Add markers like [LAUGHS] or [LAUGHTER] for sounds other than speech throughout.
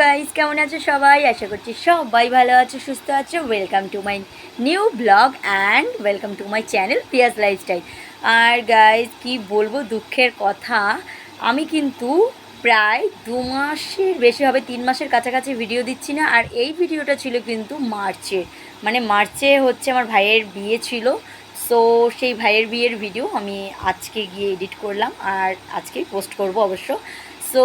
Guys কেমন আছো সবাই? আশা করছি সবাই ভালো আছো, সুস্থ আছো। Welcome to my new blog and welcome to my channel Piyas lifestyle R guys কি বলব, দুঃখের কথা, আমি কিন্তু প্রায় দু মাসের, বেশি হবে তিন মাসের কাছাকাছি ভিডিও দিচ্ছি না। আর এই ভিডিওটা ছিল কিন্তু মার্চে। মানে মার্চে হচ্ছে আমার ভাইয়ের বিয়ে ছিল। সো সেই ভাইয়ের বিয়ের ভিডিও আমি আজকে গিয়ে এডিট করলাম আর আজকেই পোস্ট করব অবশ্য। সো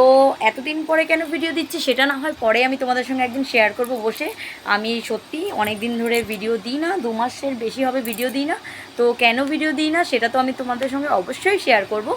এতদিন পরে কেন ভিডিও দিচ্ছি সেটা না হয় পরে আমি তোমাদের সঙ্গে একদিন শেয়ার করব বসে। আমি সত্যি অনেক দিন ধরে ভিডিও দিই না, দু মাসের বেশি হবে ভিডিও দিই না। তো কেন ভিডিও দিই না সেটা তো আমি তোমাদের সঙ্গে অবশ্যই শেয়ার করব।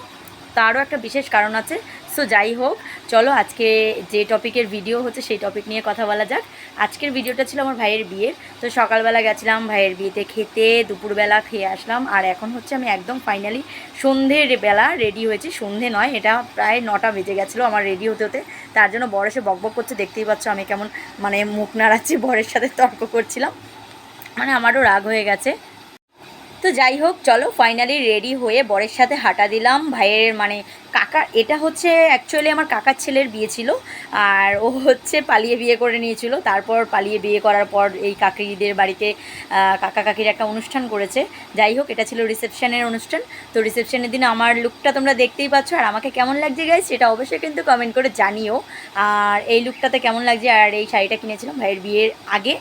তারও একটা বিশেষ কারণ আছে। সো যাই হোক, চলো আজকে যে টপিকের ভিডিও হচ্ছে সেই টপিক নিয়ে কথা বলা যাক। আজকের ভিডিওটা ছিল আমার ভাইয়ের বিয়ের। তো সকালবেলা গেছিলাম ভাইয়ের বিয়েতে খেতে, দুপুরবেলা খেয়ে আসলাম। আর এখন হচ্ছে আমি একদম ফাইনালি সন্ধ্যের বেলা রেডি হয়েছি। সন্ধে নয়, এটা প্রায় নটা বেজে গেছিল আমার রেডি হতে হতে। তার জন্য বর এসে বকবক করছে, দেখতেই পাচ্ছ আমি কেমন মানে মুখ নাড়াচ্ছি, বরের সাথে তর্ক করছিলাম। মানে আমারও রাগ হয়ে গেছে। তো যাই হোক, চলো ফাইনালি রেডি হয়ে বরের সাথে হাঁটা দিলাম। ভাইয়ের মানে কাকা, এটা হচ্ছে অ্যাকচুয়ালি আমার কাকার ছেলের বিয়ে ছিল, আর ও হচ্ছে পালিয়ে বিয়ে করে নিয়েছিল। তারপর পালিয়ে বিয়ে করার পর এই কাকিদের বাড়িতে কাকা কাকির একটা অনুষ্ঠান করেছে। যাই হোক, এটা ছিল রিসেপশনের অনুষ্ঠান। তো রিসেপশনের দিন আমার লুকটা তোমরা দেখতেই পাচ্ছ, আর আমাকে কেমন লাগছে গাইজ সেটা অবশ্যই কিন্তু কমেন্ট করে জানিও। আর এই লুকটাতে কেমন লাগছে, আর এই শাড়িটা কিনেছিলাম ভাইয়ের বিয়ের আগে।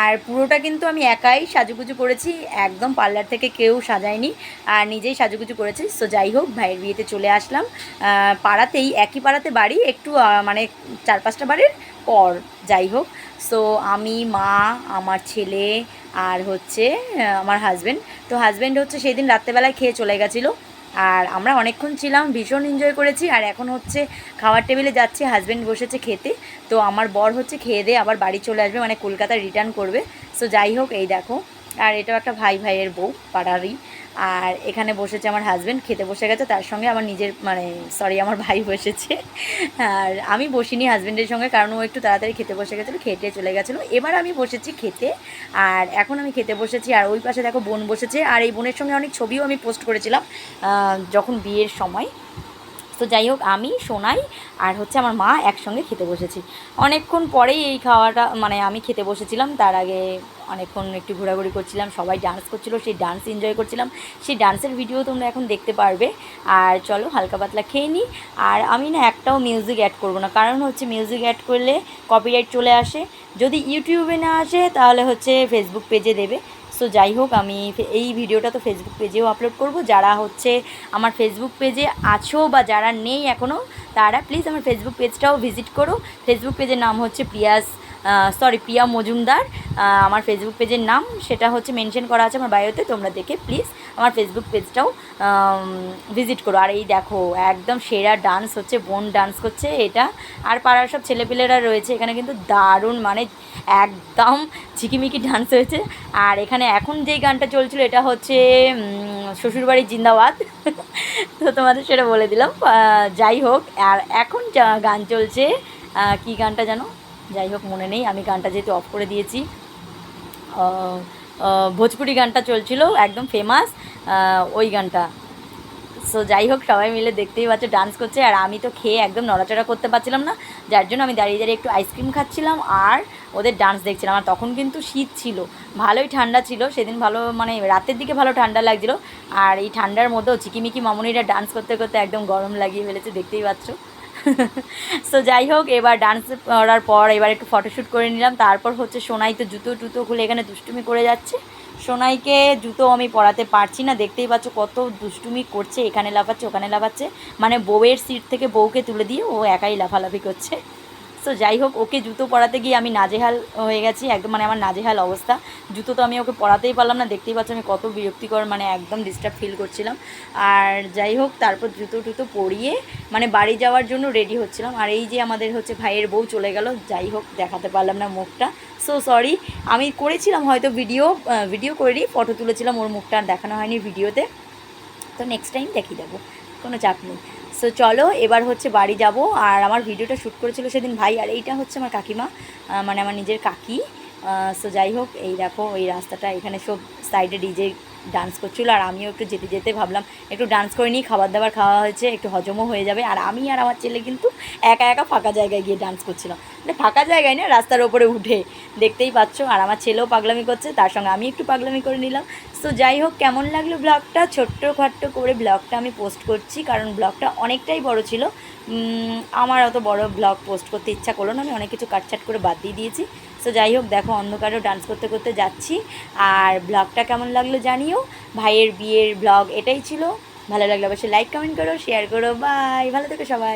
আর পুরোটা কিন্তু আমি একাই সাজুগুজু করেছি। একদম পার্লার থেকে কেউ সাজায়নি, আর নিজেই সাজুগুজু করেছি। সো যাই হোক, ভাইয়ের বিয়েতে চলে আসলাম। পাড়াতেই, একই পাড়াতে বাড়ি, একটু মানে চার পাঁচটা বাড়ির পর, যাই হোক। সো আমি, মা, আমার ছেলে, আর হচ্ছে আমার হাজব্যান্ড তো হাজব্যান্ড হচ্ছে সেই দিন রাত্রেবেলায় খেয়ে চলে গেছিল। আর আমরা অনেকক্ষণ ছিলাম, ভীষণ এনজয় করেছি। আর এখন হচ্ছে খাওয়ার টেবিলে যাচ্ছি হাজব্যান্ড বসেছে খেতে। তো আমার বর হচ্ছে খেয়ে দিয়ে আবার বাড়ি চলে আসবে মানে কলকাতা রিটার্ন করবে। সো যাই হোক, এই দেখো। আর এটাও একটা ভাই ভাইয়ের বউ, পাড়ারই। আর এখানে বসেছে আমার হাজব্যান্ড খেতে বসে গেছে, তার সঙ্গে আমার নিজের মানে সরি আমার ভাই বসেছে। আর আমি বসিনি হাজব্যান্ডের সঙ্গে, কারণ ও একটু তাড়াতাড়ি খেতে বসে গেছিল খেতে চলে গেছিল। এবার আমি বসেছি খেতে, আর এখন আমি খেতে বসেছি। আর ওই পাশে দেখো বোন বসেছে, আর এই বোনের সঙ্গে অনেক ছবিও আমি পোস্ট করেছিলাম যখন বিয়ের সময়। তো যাই হোক, আমি, সোনাই আর হচ্ছে আমার মা একসঙ্গে খেতে বসেছি। অনেকক্ষণ পরেই এই খাওয়াটা মানে আমি খেতে বসেছিলাম। তার আগে অনেকক্ষণ একটু ঘোরাঘুরি করছিলাম, সবাই ডান্স করছিল, সেই ডান্স এনজয় করছিলাম। সেই ডান্সের ভিডিও তোমরা এখন দেখতে পারবে। আর চলো, হালকা পাতলা খেয়ে নিই আর আমি না একটাও মিউজিক অ্যাড করব না। কারণ হচ্ছে মিউজিক অ্যাড করলে কপিরাইট চলে আসে। যদি ইউটিউবে না আসে, তাহলে হচ্ছে ফেসবুক পেজে দেবে। সো যাই হোক, আমি এই ভিডিওটা তো ফেসবুক পেজেও আপলোড করব। যারা হচ্ছে আমার ফেসবুক পেজে আছো বা যারা নেই এখনও তারা প্লিজ আমার ফেসবুক পেজটাও ভিজিট করো। ফেসবুক পেজের নাম হচ্ছে প্রিয়াস সরি প্রিয়া মজুমদার। আমার ফেসবুক পেজের নাম, সেটা হচ্ছে মেনশন করা আছে আমার বায়োতে তোমরা দেখে প্লিজ আমার ফেসবুক পেজটাও ভিজিট করো। আর এই দেখো, একদম সেরা ডান্স হচ্ছে, বোন ডান্স করছে এটা। আর পাড়ার সব ছেলেপিলেরা রয়েছে, এখানে কিন্তু দারুণ মানে একদম ঝিকিমিকি ডান্স হয়েছে। আর এখানে এখন যেই গানটা চলছিল, এটা হচ্ছে শ্বশুরবাড়ির জিন্দাবাদ। [LAUGHS] তো তোমাদের সেটা বলে দিলাম। যাই হোক, আর এখন গান চলছে কি গানটা জানো? যাই হোক, মনে নেই, আমি গানটা যেহেতু অফ করে দিয়েছি। ভোজপুরি গানটা চলছিল, একদম ফেমাস ওই গানটা। সো যাই হোক, সবাই মিলে দেখতেই পাচ্ছ ডান্স করছে, আর আমি তো খেয়ে একদম নড়াচড়া করতে পারছিলাম না, যার জন্য আমি দাঁড়িয়ে দাঁড়িয়ে একটু আইসক্রিম খাচ্ছিলাম, আর ওদের ডান্স দেখছিলাম। আর তখন কিন্তু শীত ছিল, ভালোই ঠান্ডা ছিল, সেদিন ভালো মানে রাতের দিকে ভালো ঠান্ডা লাগছিল, আর এই ঠান্ডার মধ্যেও চিকিমিকি মামুনিরা ডান্স করতে করতে একদম গরম লাগিয়ে ফেলেছে, দেখতেই পাচ্ছ। [LAUGHS] সো যাই হোক, এবার ডান্স করার পর এবার একটু ফটোশ্যুট করে নিলাম। তারপর হচ্ছে সোনাই তো জুতো টুতো খুলে এখানে দুষ্টুমি করে যাচ্ছে। সোনাইকে জুতো আমি পরাতে পারছি না। দেখতেই পাচ্ছ কত দুষ্টুমি করছে। এখানে লাফাচ্ছে, ওখানে লাফাচ্ছে। মানে বউয়ের সিট থেকে বউকে তুলে দিয়ে ও একাই লাফালাফি করছে। সো যাই হোক, ওকে জুতো পরাতে গিয়ে আমি নাজেহাল হয়ে গেছি একদম মানে আমার নাজেহাল অবস্থা। জুতো তো আমি ওকে পরাতেই পারলাম না, দেখতেই পাচ্ছ আমি কত বিরক্তিকর মানে একদম ডিস্টার্ব ফিল করছিলাম। আর যাই হোক, তারপর জুতো টুতো পরিয়ে মানে বাড়ি যাওয়ার জন্য রেডি হচ্ছিলাম। আর এই যে আমাদের হচ্ছে ভাইয়ের বউ চলে গেল, যাই হোক, দেখাতে পারলাম না মুখটা। সো সরি আমি করেছিলাম হয়তো ভিডিও ভিডিও করেই ফটো তুলেছিলাম, ওর মুখটা আর দেখানো হয়নি ভিডিওতে তো। নেক্সট টাইম দেখিয়ে দেবো। কোনো চাপ নেই। সো চলো, এবার হচ্ছে বাড়ি যাব। আর আমার ভিডিওটা শ্যুট করেছিল সেদিন ভাই, আর এইটা হচ্ছে আমার কাকিমা। মানে আমার নিজের কাকি। সো যাই হোক, এই দেখো, এই রাস্তাটা এখানে সব সাইডে ডিজে ডান্স করছিল আর আমিও একটু যেতে যেতে ভাবলাম, একটু ডান্স করে নিই, খাবার দাবার খাওয়া হয়েছে, একটু হজমও হয়ে যাবে। আর আমি আর আমার ছেলে কিন্তু একা একা ফাঁকা জায়গায় গিয়ে ডান্স করছিলাম। মানে ফাঁকা জায়গায় না রাস্তার ওপরে উঠে, দেখতেই পাচ্ছ। আর আমার ছেলেও পাগলামি করছে, তার সঙ্গে আমি একটু পাগলামি করে নিলাম। তো যাই হোক, কেমন লাগল ব্লগটা ছোট্ট খাট্ট করে ব্লগটা আমি পোস্ট করছি, কারণ ব্লগটা অনেকটাই বড় ছিল। আমার অত বড় ব্লগ পোস্ট করতে ইচ্ছা করল না, আমি অনেক কিছু কাটছাট করে বাদ দিয়ে দিয়েছি। তো যাই হোক, দেখো অন্ধকারেও ডান্স করতে করতে যাচ্ছি। আর ব্লগটা কেমন লাগল জানিও। ভাইয়ের বিয়ের ব্লগ এটাই ছিল। ভালো লাগলে অবশ্যই লাইক কমেন্ট করো শেয়ার করো। বাই ভালো থেকো সবাই।